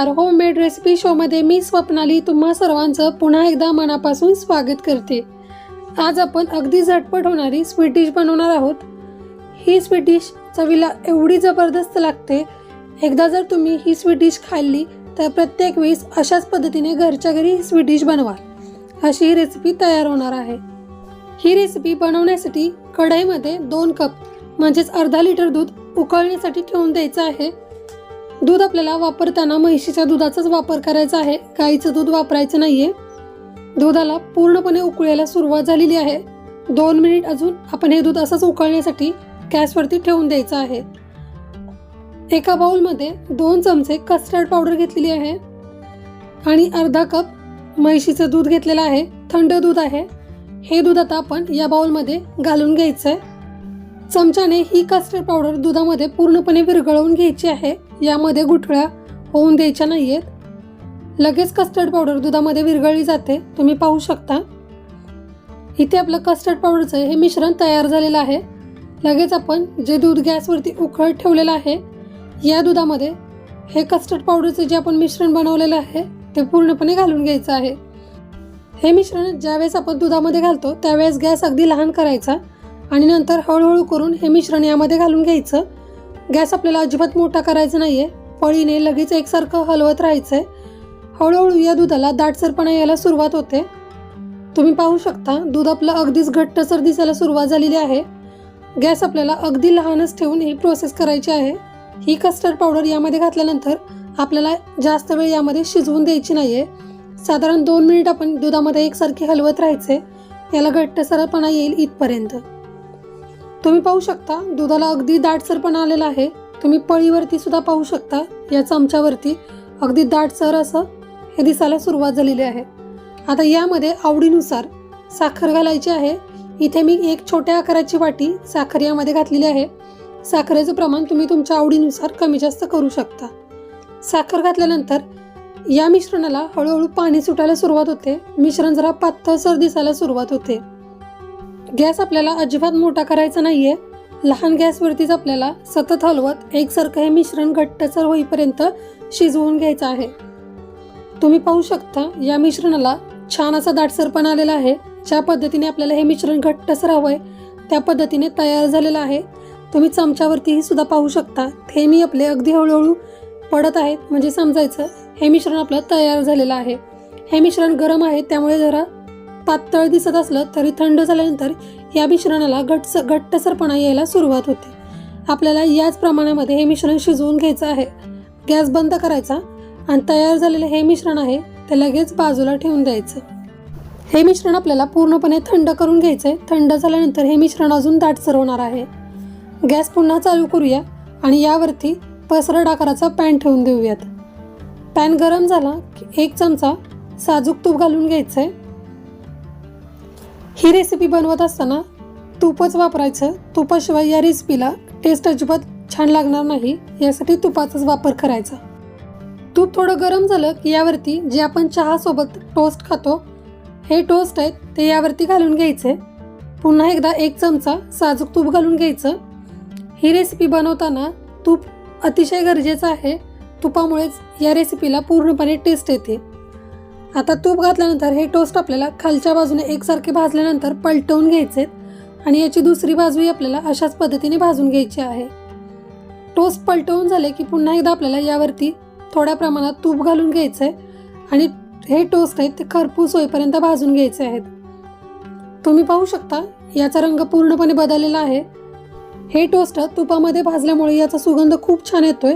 नमस्कार. Homemade recipe शोमध्ये मी स्वप्नाली तुम्हा सर्वांचं पुन्हा एकदा मनापासून स्वागत करते. आज आपण अगदी झटपट होणारी स्वीट डिश बनवणार आहोत. ही स्वीट डिश चवीला एवढी जबरदस्त लागते. एकदा जर तुम्ही ही स्वीट डिश खाल्ली तर प्रत्येक वेळेस अशाच पद्धतीने घरच्या घरी ही स्वीट डिश बनवा. अशी ही रेसिपी तयार होणार आहे. ही रेसिपी बनवण्यासाठी कढईमध्ये दोन कप म्हणजेच अर्धा लिटर दूध उकळण्यासाठी ठेवून द्यायचं आहे. दूध आपल्याला वापरताना म्हैशीच्या दुधाचाच वापर करायचा आहे. गाईचं दूध वापरायचं नाहीये. दुधाला पूर्णपणे उकळायला सुरुवात झालेली आहे. दोन मिनिट अजून आपण हे दूध असंच उकळण्यासाठी गॅसवरती ठेवून द्यायचं आहे. एका बाउलमध्ये दोन चमचे कस्टर्ड पावडर घेतलेली आहे. आणि अर्धा कप म्हैशीचं दूध घेतलेलं आहे. थंड दूध आहे. हे दूध आता आपण या बाउलमध्ये घालून घ्यायचं आहे चमच्याने ही कस्टर्ड पावडर दुधामध्ये पूर्णपणे विरघळवून घ्यायची आहे. यामध्ये गुठळ्या होऊन द्यायच्या नाही आहेत लगेच कस्टर्ड पावडर दुधामध्ये विरघळली जाते. तुम्ही पाहू शकता. इथे आपलं कस्टर्ड पावडरचं हे मिश्रण तयार झालेलं आहे. लगेच आपण जे दूध गॅसवरती उकळत ठेवलेलं आहे या दुधामध्ये हे कस्टर्ड पावडरचं जे आपण मिश्रण बनवलेलं आहे ते पूर्णपणे घालून घ्यायचं आहे. हे मिश्रण ज्यावेळेस आपण दुधामध्ये घालतो त्यावेळेस गॅस अगदी लहान करायचा आणि नंतर हळूहळू करून हे मिश्रण यामध्ये घालून घ्यायचं. गॅस आपल्याला अजिबात मोठा करायचा नाही आहे पळीने लगेच एकसारखं हलवत राहायचं आहे हळूहळू या दुधाला दाटसरपणा यायला सुरुवात होते. तुम्ही पाहू शकता दूध आपलं अगदीच घट्टसर दिसायला सुरुवात झालेली आहे. गॅस आपल्याला अगदी लहानच ठेवून ही प्रोसेस करायची आहे. ही कस्टर्ड पावडर यामध्ये घातल्यानंतर आपल्याला जास्त वेळ यामध्ये शिजवून द्यायची नाही आहे साधारण दोन मिनिट आपण दुधामध्ये एकसारखी हलवत राहायचे. याला घट्टसरपणा येईल इथपर्यंत. तुम्ही पाहू शकता दुधाला अगदी दाटसरपणा आलेला आहे. तुम्ही पळीवरती सुद्धा पाहू शकता या चमच्यावरती अगदी दाटसर असं हे दिसायला सुरुवात झालेली आहे. आता यामध्ये आवडीनुसार साखर घालायची आहे. इथे मी एक छोट्या आकाराची वाटी साखर यामध्ये घातलेली आहे. साखरेचं प्रमाण तुम्ही तुमच्या आवडीनुसार कमी जास्त करू शकता. साखर घातल्यानंतर या मिश्रणाला हळूहळू पाणी सुटायला सुरुवात होते. मिश्रण जरा पातळसर दिसायला सुरुवात होते. गॅस आपल्याला अजिबात मोठा करायचा नाही आहे लहान गॅसवरतीच आपल्याला सतत हलवत एकसारखं हे मिश्रण घट्टसर होईपर्यंत शिजवून घ्यायचं आहे. तुम्ही पाहू शकता या मिश्रणाला छान असा दाटसरपण आलेला आहे. ज्या पद्धतीने आपल्याला हे मिश्रण घट्टसर आहे त्या पद्धतीने तयार झालेलं आहे. तुम्ही चमच्यावरतीही सुद्धा पाहू शकता थेंबी आपले अगदी हळूहळू पडत आहेत. म्हणजे समजायचं हे मिश्रण आपलं तयार झालेलं आहे. हे मिश्रण गरम आहे त्यामुळे जरा पातळ दिसत असलं तरी थंड झाल्यानंतर या मिश्रणाला घट्ट घट्टसरपणा यायला सुरुवात होते. आपल्याला याच प्रमाणामध्ये हे मिश्रण शिजवून घ्यायचं आहे. गॅस बंद करायचा आणि तयार झालेलं हे मिश्रण आहे ते लगेच बाजूला ठेवून द्यायचं. हे मिश्रण आपल्याला पूर्णपणे थंड करून घ्यायचं आहे थंड झाल्यानंतर हे मिश्रण अजून दाटसर होणार आहे. गॅस पुन्हा चालू करूया आणि यावरती पसरड आकाराचा पॅन ठेवून देऊयात. पॅन गरम झाला की एक चमचा साजूक तूप घालून घ्यायचं आहे ही रेसिपी बनवत असताना तूपच वापरायचं. तुपाशिवाय या रेसिपीला टेस्ट अजिबात छान लागणार नाही. यासाठी तुपाचाच वापर करायचा. तूप थोडं गरम झालं की यावरती जे आपण चहासोबत टोस्ट खातो हे टोस्ट आहेत ते यावरती घालून घ्यायचे. पुन्हा एकदा एक चमचा साजूक तूप घालून घ्यायचं. ही रेसिपी बनवताना तूप अतिशय गरजेचं आहे. तुपामुळेच या रेसिपीला पूर्णपणे टेस्ट येते. आता तूप घातल्यानंतर हे टोस्ट आपल्याला खालच्या बाजूने एकसारखे भाजल्यानंतर पलटवून घ्यायचे आणि याची दुसरी बाजूही आपल्याला अशाच पद्धतीने भाजून घ्यायची आहे. टोस्ट पलटवून झाले की पुन्हा एकदा आपल्याला यावरती थोड्या प्रमाणात तूप घालून घ्यायचं आहे आणि हे टोस्ट आहेत ते खरपूस होईपर्यंत भाजून घ्यायचे आहेत. तुम्ही पाहू शकता याचा रंग पूर्णपणे बदललेला आहे. हे टोस्ट तुपामध्ये भाजल्यामुळे याचा सुगंध खूप छान येतोय.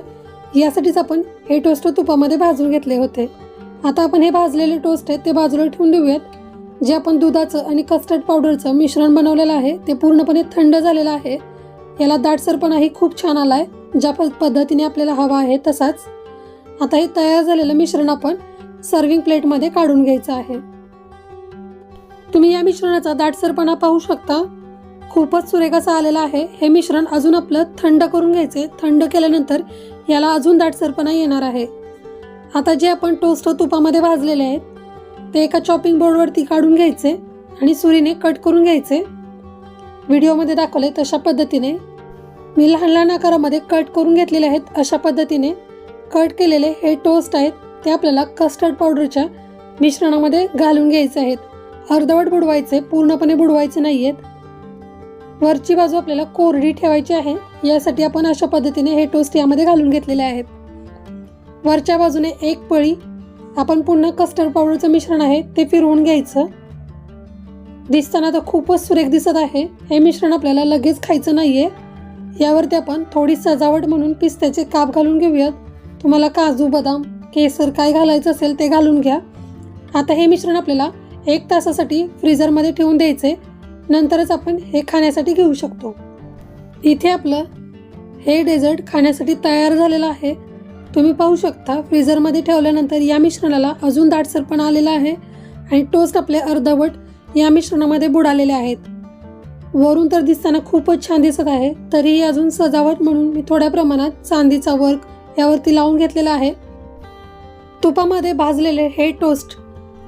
यासाठीच आपण हे टोस्ट तुपामध्ये भाजून घेतले होते. आता आपण हे भाजलेले टोस्ट आहेत ते बाजूला ठेवून देऊयात. जे आपण दुधाचं आणि कस्टर्ड पावडरचं मिश्रण बनवलेलं आहे ते पूर्णपणे थंड झालेलं आहे. याला दाटसरपणाही खूप छान आला आहे ज्या पद्धतीने आपल्याला हवा आहे तसाच. आता हे तयार झालेलं मिश्रण आपण सर्विंग प्लेटमध्ये काढून घ्यायचं आहे. तुम्ही या मिश्रणाचा दाटसरपणा पाहू शकता. खूपच सुरेख असा आलेला आहे. हे मिश्रण अजून आपलं थंड करून घ्यायचे थंड केल्यानंतर याला अजून दाटसरपणा येणार आहे. आता जे आपण टोस्ट तुपामध्ये भाजलेले आहेत ते एका चॉपिंग बोर्डवरती काढून घ्यायचे आणि सुरीने कट करून घ्यायचे. व्हिडिओमध्ये दाखवले तशा पद्धतीने. मी लहान लहान आकारामध्ये कट करून घेतलेले आहेत अशा पद्धतीने कट केलेले हे टोस्ट आहेत ते आपल्याला कस्टर्ड पावडरच्या मिश्रणामध्ये घालून घ्यायचे आहेत. अर्धवट बुडवायचे पूर्णपणे बुडवायचे नाही आहेत वरची बाजू आपल्याला कोरडी ठेवायची आहे यासाठी आपण अशा पद्धतीने हे टोस्ट यामध्ये घालून घेतलेले आहेत. वरच्या बाजूने एक पळी. आपण पुन्हा कस्टर्ड पावडरचं मिश्रण आहे ते फिरवून घ्यायचं. दिसताना तर खूपच सुरेख दिसत आहे. हे मिश्रण आपल्याला लगेच खायचं नाही आहे यावरती आपण थोडी सजावट म्हणून पिस्त्याचे काप घालून घेऊयात. तुम्हाला काजू बदाम केसर काय घालायचं असेल ते घालून घ्या. आता हे मिश्रण आपल्याला एक तासासाठी फ्रीजरमध्ये ठेवून द्यायचे. नंतरच आपण हे खाण्यासाठी घेऊ शकतो. इथे आपलं हे डेझर्ट खाण्यासाठी तयार झालेलं आहे. तुम्ही पाहू शकता फ्रीझरमध्ये ठेवल्यानंतर या मिश्रणाला अजून दाटसरपणा आलेला आहे आणि टोस्ट आपले अर्धवट या मिश्रणामध्ये बुडालेले आहेत. वरून तर दिसताना खूपच छान दिसत आहे तरीही अजून सजावट म्हणून मी थोड्या प्रमाणात चांदीचा वर्क यावरती लावून घेतलेला आहे. तुपामध्ये भाजलेले हे टोस्ट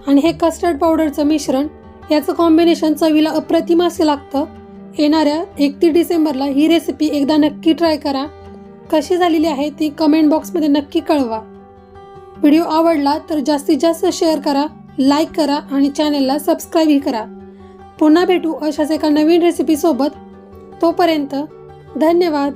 आणि हे कस्टर्ड पावडरचं मिश्रण याचं कॉम्बिनेशन चवीला अप्रतिम असे लागतं. येणाऱ्या एकतीस डिसेंबरला ही रेसिपी एकदा नक्की ट्राय करा. कशी झालेली आहे ती कमेंट बॉक्समध्ये नक्की कळवा. व्हिडिओ आवडला तर जास्तीत जास्त शेअर करा लाईक करा आणि चॅनेलला सबस्क्राईबही करा. पुन्हा भेटू अशाच एका नवीन रेसिपीसोबत तोपर्यंत धन्यवाद.